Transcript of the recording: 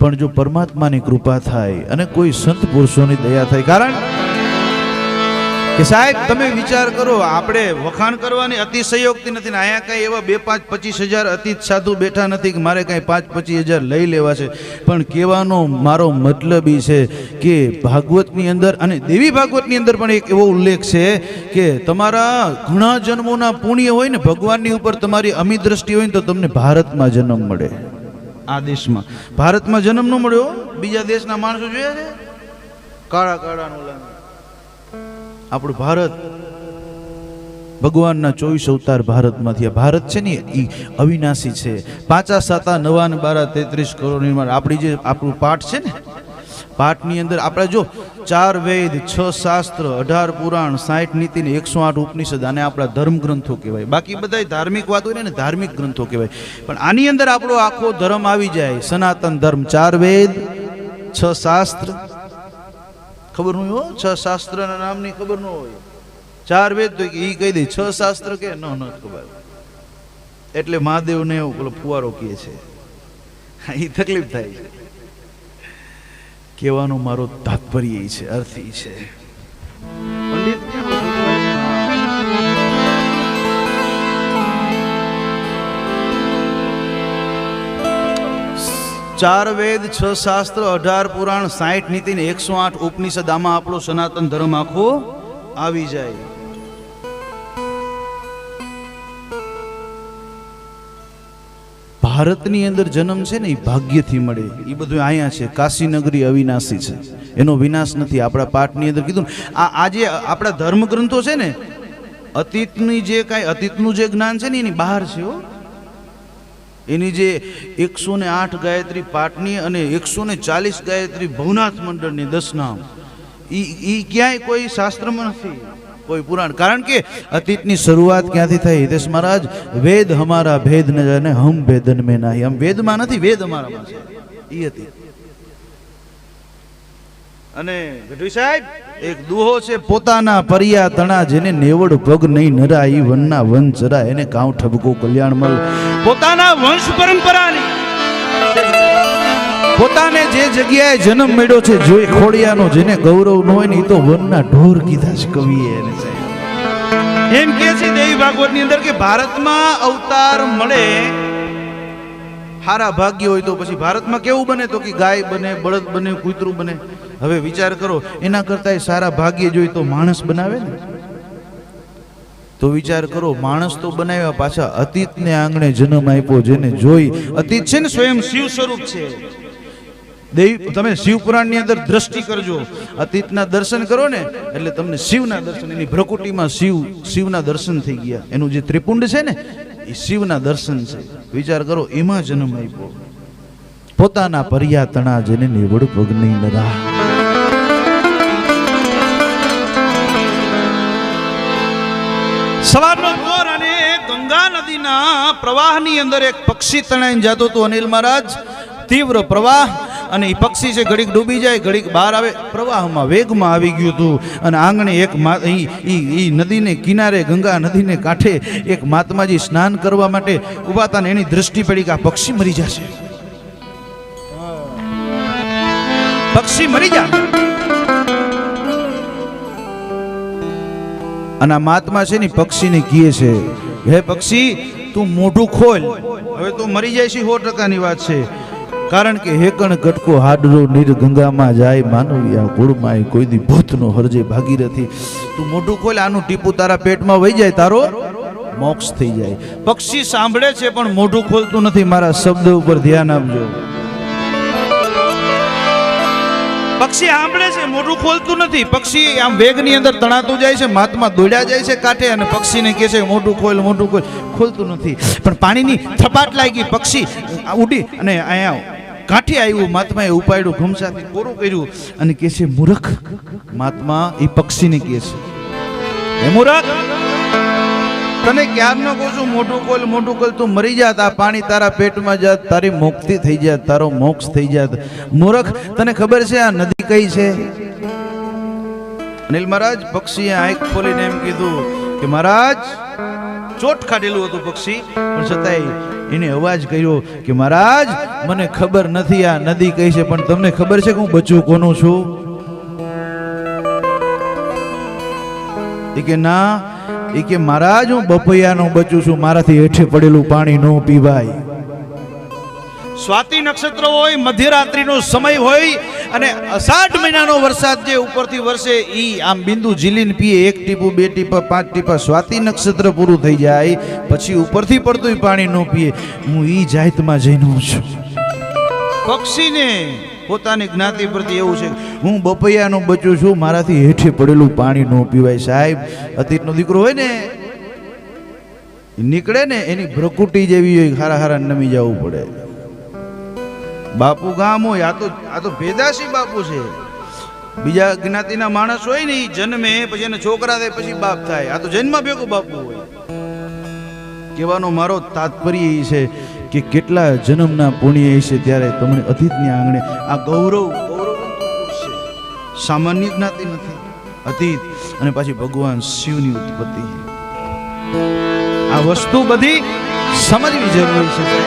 પણ જો પરમાત્માની કૃપા થાય અને કોઈ સંત પુરુષોની દયા થાય, કારણ કે સાહેબ તમે વિચાર કરો, આપણે વખાણ કરવાની અતિશયોક્તિ નથી ને અહીંયા કાંઈ એવા બે પાંચ પચીસ હજાર અતિત સાધુ બેઠા નથી કે મારે કાંઈ પાંચ પચીસ હજાર લઈ લેવા છે. પણ કહેવાનો મારો મતલબ એ છે કે ભાગવતની અંદર અને દેવી ભાગવતની અંદર પણ એક એવો ઉલ્લેખ છે કે તમારા ઘણા જન્મોના પુણ્ય હોય ને ભગવાનની ઉપર તમારી અમી દ્રષ્ટિ હોય ને તો તમને ભારતમાં જન્મ મળે. આ દેશમાં. ભારતમાં જન્મ ન મળ્યો, બીજા દેશના માણસો જોયા છે? કાળા કાળાનું આપણું ભારત, ભગવાનના ચોવીસ અવતાર ભારતમાંથી ભારત છે ને એ અવિનાશી છે. પાંચા સાતા નવા ને બારા તેત્રીસ કરોડ નિર્માણ આપણી જે, આપણું પાઠ છે ને પાઠની અંદર આપણે જો ચાર વેદ, છ શાસ્ત્ર, અઢાર પુરાણ, સાઠ નીતિ ને એકસો આઠ ઉપનિષદ આને આપણા ધર્મ ગ્રંથો કહેવાય. બાકી બધા ધાર્મિક વાત હોય ને ધાર્મિક ગ્રંથો કહેવાય. પણ આની અંદર આપણો આખો ધર્મ આવી જાય. સનાતન ધર્મ, ચાર વેદ, છ શાસ્ત્ર. ખબર ન હોય છ શાસ્ત્રના નામની ખબર ન હોય. ચાર વેદ તો એ કહી દે, છ શાસ્ત્ર કે ન ન ખબર. એટલે મહાદેવને પેલો ફુવારો કહે છે. એ તકલીફ થાય છે. કહેવાનો મારો તાત્પર્ય છે, અર્થ છે. ચાર વેદ, છ શાસ્ત્ર, અઢાર પુરાણ સાઠ નીતિ ને એકસો આઠ ઉપનિષદ આમાં આપણો સનાતન ધર્મ આખો આવી જાય. ભારતની અંદર જન્મ છે ને એ ભાગ્યથી મળે. એ બધું અહીંયા છે. કાશીનગરી અવિનાશી છે. એનો વિનાશ નથી. આપણા પાઠની અંદર કીધું આ આજે આપણા ધર્મ ગ્રંથો છે ને, અતીતની જે કાંઈ, અતીતનું જે જ્ઞાન છે ને, એની બહાર છે હો. એની જે એકસો ને આઠ ગાયત્રી પાટની અને એકસો ને ચાલીસ ગાયત્રી ભવનાથ મંડળની દસ ઈ ઈ ક્યાંય કોઈ શાસ્ત્રમાં નથી. કોઈ પુરાણ. કારણ કે અતીતની શરૂઆત ક્યાંથી થઈ? હિતેશ મહારાજ, વેદ અમારા ભેદ ન જાને હમ ભેદન મેં નહીં. હમ વેદમાં નથી, વેદ અમારામાં ઈ હતી. અને ગઢવી સાહેબ, એક દુહો છે, પોતાના પરિયા તણા જેને નેવડ પગ નહીં નરા ઈ વનના વન ચરા એને કાઉ ઠબકો કલ્યાણ મલ પોતાના વંશ પરંપરાની પોતાને જે જગ્યાએ જન્મ મળ્યો છે જોઈ ખોડિયાનો જેને ગૌરવ ન હોય ને, એ તો વનના ઢોર કીધા છે કવિએ એમ કે છે દેવી ભાગવતની અંદર કે ભારતમાં અવતાર મળે, હારા ભાગ્ય હોય તો પછી ભારતમાં કેવું બને? તો કે ગાય બને, બળદ બને, કૂતરું બને. હવે વિચાર કરો, એના કરતા સારા ભાગ્ય જોઈ તો માણસ બનાવે ને? તો વિચાર કરો, માણસ તો બનાવ્યા પાછા અતીતને આંગણે જન્મ આપ્યો, જેને જોઈ અતીત છે ને સ્વયં શિવ સ્વરૂપ છે. દેવી તમે શિવ પુરાણની અંદર દ્રષ્ટિ કરજો. અતીતના દર્શન કરો ને, એટલે તમને શિવના દર્શન, એની ભ્રકુટીમાં શિવ, શિવના દર્શન થઈ ગયા. એનું જે ત્રિપુંડ છે ને, એ શિવના દર્શન છે. વિચાર કરો, એમાં જન્મ આપ્યો. પોતાના પરિયા તણા જેને નિવડ પગ નહીં નરા. સવારનો પોર અને ગંગા નદીના પ્રવાહની અંદર એક પક્ષી તણાઈને જતો હતો અનિલ મહારાજ. તીવ્ર પ્રવાહ અને એ પક્ષી છે, ઘડીક ડૂબી જાય, ઘડીક બહાર આવે. પ્રવાહમાં વેગમાં આવી ગયું હતું અને આંગણે એક ઈ નદીને કિનારે, ગંગા નદીને કાંઠે એક મહાત્માજી સ્નાન કરવા માટે ઊભા હતા એની દ્રષ્ટિ પડી કે આ પક્ષી મરી જશે. પક્ષી મરી જા. અને આ મહાત્મા છે ને પક્ષીને કહે છે, હે પક્ષી, તું મોઢું ખોલ. હવે તું મરી જાય છે સો ટકાની વાત છે. કારણ કે હેકણ કટકો હાડરો નીર ગંગામાં જાય માનવી આ ગુળમાં કોઈ દી ભૂતનો હરજે ભાગીરથી તું મોઢું ખોલ, આનું ટીપું તારા પેટમાં વહી જાય, તારો મોક્ષ થઈ જાય. પક્ષી સાંભળે છે, પણ મોઢું ખોલતું નથી. મારા શબ્દ ઉપર ધ્યાન આપજો. પક્ષી સાંભળે છે, મોઢું ખોલતું નથી. પક્ષી આમ વેગની અંદર તણાતું જાય છે, માથમાં દોડ્યા જાય છે કાંઠે, અને પક્ષીને કહે છે, મોઢું ખોલ મોઢું ખોલ. ખોલતું નથી. પણ પાણીની થપાટ લાગી, પક્ષી ઉડી અને અહીંયા કાંઠે આવ્યું, મહાત્માએ ઉપાડ્યું, ઘમસાથી કોરું કર્યું અને કહે છે, મૂર્ખ, મહાત્મા, એ પક્ષીને કહે છે. હે મૂર્ખ, તને ક્યારનો કહું છું? મોટું કોલ મોટું કોલ તું મરી જાત. આ પાણી તારા પેટમાં જાત. તારી મુક્તિ થઈ જાત. તારો મોક્ષ થઈ જાત. મૂર્ખ, તને ખબર છે આ નદી કઈ છે? અનિલ મહારાજ પક્ષીએ આંખ ખોલીને એમ કીધું કે, મહારાજ ચોટ ખાડેલું હતું પક્ષી. પણ છતાંય એને અવાજ કર્યો કે, મહારાજ, મને ખબર નથી આ નદી કઈ છે, પણ તમને ખબર છે કે હું બચ્ચું કોનું છું? એ કે, ના. એ કે, મહારાજ, હું બપૈયાનો બચ્ચું છું, મારાથી હેઠે પડેલું પાણી ન પીવાય. સ્વાતિ નક્ષત્ર હોય, મધ્યરાત્રિનો સમય હોય અને અષાઢ મહિનાનો વરસાદ જે ઉપરથી વરસે એ આમ બિંદુ ઝીલીને પીએ, એક ટીપું, બે ટીપા, પાંચ ટીપા, સ્વાતિ નક્ષત્ર પૂરું થઈ જાય, પછી ઉપરથી પડતું પાણી ન પીએ. હું એ જાતમાં જઈને છું. પક્ષીને પોતાની જ્ઞાતિ પ્રતિ એવું છે, હું બપૈયાનો બચું છું, મારાથી હેઠે પડેલું પાણી ન પીવાય સાહેબ. અતીતનો દીકરો હોય ને નીકળે ને, એની ભ્રકુટી જેવી હોય, હારા હારા નમી જવું પડે. બાપુ ગામ હોય, આ તો આ તો ભેદાસી બાપુ છે. બીજા જ્ઞાતિના માણસ હોય ને જન્મે, પછી એને છોકરા થાય, પછી બાપ થાય. આ તો જન્મ ભેગો બાપુ હોય. કહેવાનો મારો તાત્પર્ય એ છે કે કેટલા જન્મના પુણ્ય છે ત્યારે તમને અતિથની આંગણે આ ગૌરવ ગૌરવ સામાન્ય જ્ઞાતિ નથી. અતીત અને પાછી ભગવાન શિવની ઉત્પત્તિ. આ વસ્તુ બધી સમજવી જરૂરી છે.